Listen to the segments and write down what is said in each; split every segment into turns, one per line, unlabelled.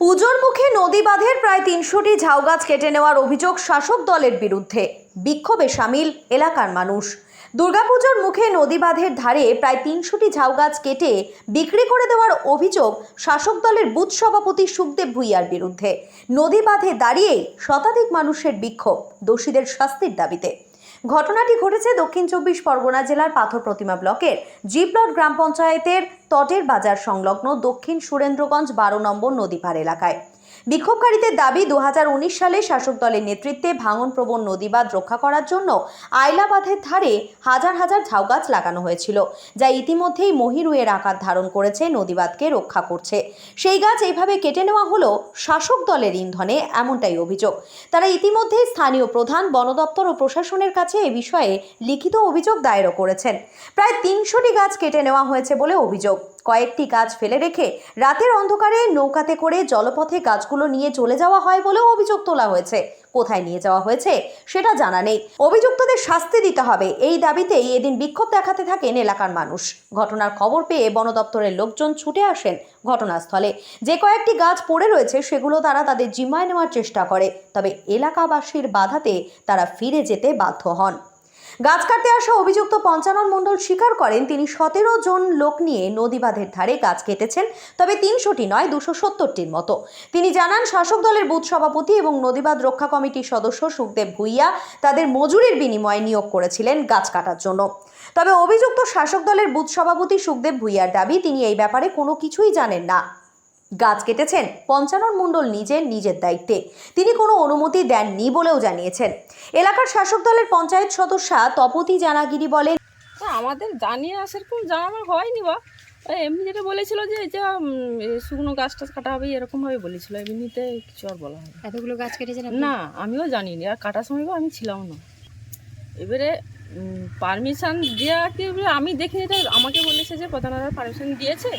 পুজোর মুখে নদী বাঁধের প্রায় তিনশোটি ঝাউ গাছ কেটে নেওয়ার অভিযোগ শাসক দলের বিরুদ্ধে। বিক্ষোভে সামিল এলাকার মানুষ। দুর্গাপুজোর মুখে নদী বাঁধের ধারে প্রায় তিনশোটি ঝাউ গাছ কেটে বিক্রি করে দেওয়ার অভিযোগ শাসক দলের বুথ সভাপতি সুখদেব ভুইয়ার বিরুদ্ধে। নদী বাঁধে দাঁড়িয়েই শতাধিক মানুষের বিক্ষোভ, দোষীদের শাস্তির দাবিতে। ঘটনাটি ঘটেছে দক্ষিণ চব্বিশ পরগনা জেলার পাথর প্রতিমা ব্লকের জিপ্লট গ্রাম পঞ্চায়েতের তটের বাজার সংলগ্ন দক্ষিণ সুরেন্দ্রগঞ্জ বারো নম্বর নদীপাড় এলাকায়। বিক্ষোভকারীদের দাবি দু হাজার উনিশ সালে শাসক দলের নেতৃত্বে ভাঙনপ্রবণ নদীবাঁধ রক্ষা করার জন্য আইলা বাঁধের ধারে হাজার হাজার ঝাউ গাছ লাগানো হয়েছিল, যা ইতিমধ্যেই মহিরুয়ের আকার ধারণ করেছে নদীবাদকে রক্ষা করছে। সেই গাছ এইভাবে কেটে নেওয়া হলো শাসক দলের ইন্ধনে, এমনটাই অভিযোগ। তারা ইতিমধ্যেই স্থানীয় প্রধান, বন দপ্তর ও প্রশাসনের কাছে এ বিষয়ে লিখিত অভিযোগ দায়েরও করেছেন। প্রায় তিনশোটি গাছ কেটে নেওয়া হয়েছে বলে অভিযোগ। কয়েকটি গাছ ফেলে রেখে রাতের অন্ধকারে নৌকাতে করে জলপথে গাছগুলো নিয়ে চলে যাওয়া হয় বলেও অভিযোগ তোলা হয়েছে। কোথায় নিয়ে যাওয়া হয়েছে সেটা জানা নেই। অভিযুক্তদের শাস্তি দিতে হবে এই দাবিতেই এদিন বিক্ষোভ দেখাতে থাকেন এলাকার মানুষ। ঘটনার খবর পেয়ে বন দপ্তরের লোকজন ছুটে আসেন ঘটনাস্থলে। যে কয়েকটি গাছ পড়ে রয়েছে সেগুলো তারা তাদের জিম্মায় নেওয়ার চেষ্টা করে। তবে এলাকাবাসীর বাধাতে তারা ফিরে যেতে বাধ্য হন। গাছ কাটতে আসা অভিযুক্ত পঞ্চানন মণ্ডল স্বীকার করেন, তিনি সতেরো জন লোক নিয়ে নদীবাঁধের ধারে গাছ কেটেছেন, তবে তিনশোটি নয়, দুশো সত্তরটির মতো। তিনি জানান, শাসক দলের বুথ সভাপতি এবং নদীবাঁধ রক্ষা কমিটির সদস্য সুখদেব ভুইয়া তাদের মজুরির বিনিময়ে নিয়োগ করেছিলেন গাছ কাটার জন্য। তবে অভিযুক্ত শাসক দলের বুথ সভাপতি সুখদেব ভুইয়ার দাবি, তিনি এই ব্যাপারে কোনো কিছুই জানেন না। গাছ কেটেছেন পঞ্চানন মণ্ডল নিজের নিজের দায়িত্বে। তিনি কোনো অনুমতি দেননি বলেও জানিয়েছেন। এলাকার শাসক দলের পঞ্চায়েত সদস্যা তপতি জানাগিরি বলেন
তা আমাদের জানিয়ে না সেরকম জানানো হয়নি বা। এমনি যেটা বলেছিল যে এ শুকনো গাছ টাছ কাটা হবে এরকমভাবে বলেছিল। এমনিতে কিছু আর বলা হয়
এতগুলো গাছ কেটেছেন আপনি?
না আমিও জানিনি। আর কাটার সময় আমি ছিলাম না। এবারে পারমিশন দেওয়া কি আমি দেখি এটা আমাকে বলেছে যে প্রধানরা পারমিশন দিয়েছে।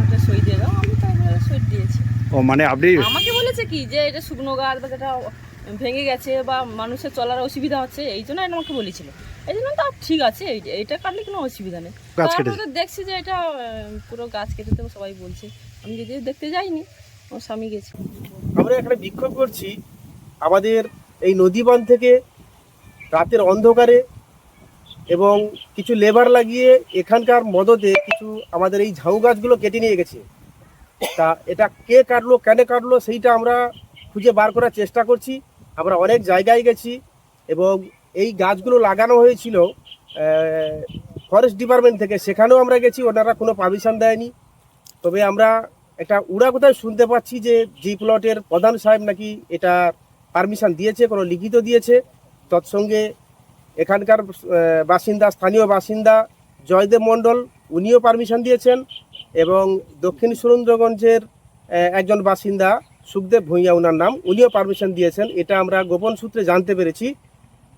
ওটা সই দিয়ে দাও। এবারে দিয়েছি।
ও মানে আপনি
আমাকে বলেছে কি যে এটা শুকনো গাছ বা যেটা ভেঙে গেছে বা মানুষের চলার অসুবিধা হচ্ছে এই জন্য এটা আমাকে বলেছিল। এই জন্য তো ঠিক আছে এই- এইটা কাটলে কোনো অসুবিধা নেই। তারপরে তো দেখছি যে এটা পুরো গাছ কেটে দেবো সবাই বলছে। আমি যদিও দেখতে যাইনি আমার স্বামী গেছে।
আমরা এখানে বিক্ষোভ করছি আমাদের এই নদী নদীবাঁধ থেকে রাতের অন্ধকারে এবং কিছু লেবার লাগিয়ে এখানকার মদতে কিছু আমাদের এই ঝাউ গাছগুলো কেটে নিয়ে গেছে। তা এটা কে কাটলো, কেন কাটলো, সেইটা আমরা খুঁজে বার করার চেষ্টা করছি। আমরা অনেক জায়গায় গেছি এবং এই গাছগুলো লাগানো হয়েছিল ফরেস্ট ডিপার্টমেন্ট থেকে। সেখানেও আমরা গেছি, ওনারা কোনো পারমিশন দেয়নি। তবে আমরা একটা উড়া কোথায় শুনতে পাচ্ছি যে জি প্লটের প্রধান সাহেব নাকি এটা পারমিশন দিয়েছে, কোনো লিখিত দিয়েছে। তৎসঙ্গে এখানকার বাসিন্দা, স্থানীয় বাসিন্দা জয়দেব মণ্ডল উনিও পারমিশন দিয়েছেন এবং দক্ষিণ সুরেন্দ্রগঞ্জের একজন বাসিন্দা সুখদেব ভূঁইয়া ওনার নাম, উনিও পারমিশন দিয়েছেন। এটা আমরা গোপন সূত্রে জানতে পেরেছি।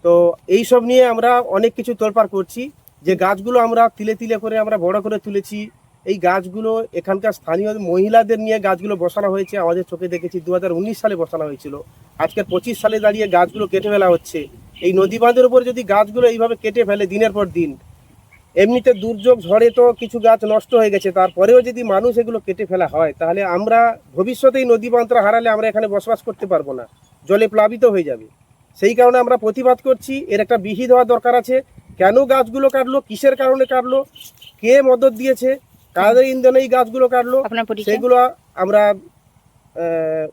তো এই সব নিয়ে আমরা অনেক কিছু তোলপাড় করছি। যে গাছগুলো আমরা তিলে তিলে করে আমরা বড় করে তুলেছি, এই গাছগুলো এখানকার স্থানীয় মহিলাদের নিয়ে গাছগুলো বসানো হয়েছে। আমাদের চোখে দেখেছি দু হাজার উনিশ সালে বসানো হয়েছিল। আজকে পঁচিশ সালে দাঁড়িয়ে গাছগুলো কেটে ফেলা হচ্ছে। এই নদী বাঁধের উপর যদি গাছগুলো এইভাবে কেটে ফেলে দিনের পর দিন এমনিতে দুর্যোগ ঝড়ে তো কিছু গাছ নষ্ট হয়ে গেছে তারপরেও যদি মানুষ এগুলো কেটে ফেলা হয় তাহলে আমরা ভবিষ্যতে এই নদী বাঁধটা হারালে আমরা এখানে বসবাস করতে পারব না জলে প্লাবিত হয়ে যাবে। সেই কারণে আমরা প্রতিবাদ করছি এর একটা বিহিত হওয়া দরকার আছে কেন গাছগুলো কাটলো কিসের কারণে কাটলো কে মদত দিয়েছে কাদের ইন্ধনে এই গাছগুলো কাটলো সেগুলো আমরা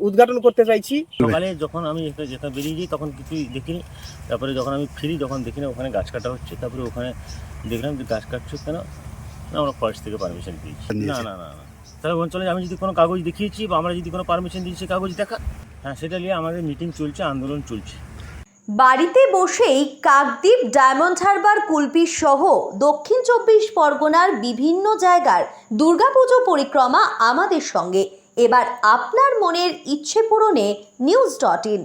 উদ্ঘাটন করতে চাইছি।
সকালে যখন আমি যেতে বেরিয়ে যাই তখন কিছুই দেখিনি। তারপরে যখন আমি ফিরি যখন দেখি না ওখানে গাছ কাটা হচ্ছে। তারপরে ওখানে দেখলাম যে গাছ কাটছে কেন? না আমরা ফরেস্ট থেকে পারমিশন দিয়েছি। না। না না না। তাহলে অঞ্চলে আমি যদি কোনো কাগজ দেখিয়েছি বা আমরা যদি কোনো পারমিশন দিয়েছি কাগজ দেখা। হ্যাঁ সেটা নিয়ে আমাদের মিটিং চলছে আন্দোলন চলছে।
বাড়িতে বসেই কাকদ্বীপ ডায়মন্ড হারবার কুলপি সহ দক্ষিণ চব্বিশ পরগনার বিভিন্ন জায়গার দুর্গাপুজো পরিক্রমা আমাদের সঙ্গে। এবার আপনার মনের ইচ্ছে পূরণে নিউজ ডট ইন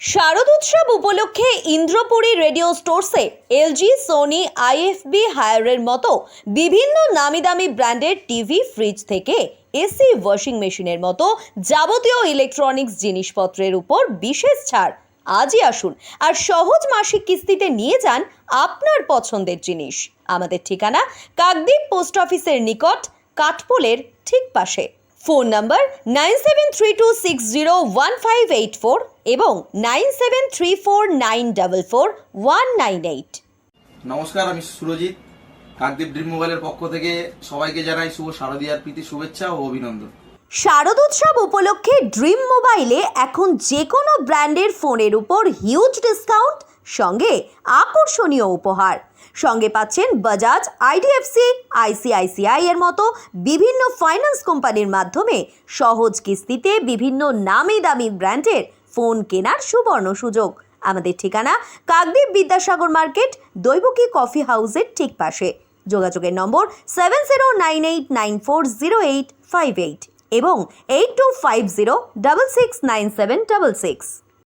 শারদ উৎসব উপলক্ষে ইন্দ্রপুরী রেডিও স্টোরসে এলজি সোনি আইএফবি হায়ারের মতো বিভিন্ন নামি দামি ব্র্যান্ডের টিভি ফ্রিজ থেকে এসি ওয়াশিং মেশিনের মতো যাবতীয় ইলেকট্রনিক্স জিনিসপত্রের উপর বিশেষ ছাড়। আজই আসুন আর সহজ মাসিক কিস্তিতে নিয়ে যান আপনার পছন্দের জিনিস। আমাদের ঠিকানা কাকদ্বীপ পোস্ট অফিসের নিকট, কাঠপোলের ঠিক পাশে। Phone number nine seven three two six zero one five eight four এবং nine seven three four nine double four one nine eight.
নমস্কার আমি সুরজিৎ কাকদ্বীপ ড্রিম মোবাইলের পক্ষ থেকে সবাইকে জানাই শুভ শারদীয়ার প্রীতি শুভেচ্ছা ও অভিনন্দন।
শারদোৎসব উপলক্ষে ড্রিম মোবাইলে এখন যে কোনো ব্র্যান্ডের ফোনের উপর হিউজ ডিসকাউন্ট সঙ্গে আকর্ষণীয় উপহার। সঙ্গে পাচ্ছেন বাজাজ আইডিএফসি আইসিআইসিআই এর মতো বিভিন্ন ফাইন্যান্স কোম্পানির মাধ্যমে সহজ কিস্তিতে বিভিন্ন নামি দামি ব্র্যান্ডের ফোন কেনার সুবর্ণ সুযোগ। আমাদের ঠিকানা কাকদ্বীপ বিদ্যাসাগর মার্কেট, দৈবকী কফি হাউসের ঠিক পাশে। যোগাযোগের number seven zero nine eight nine four zero eight five eight এবং eight two five zero double six nine seven double six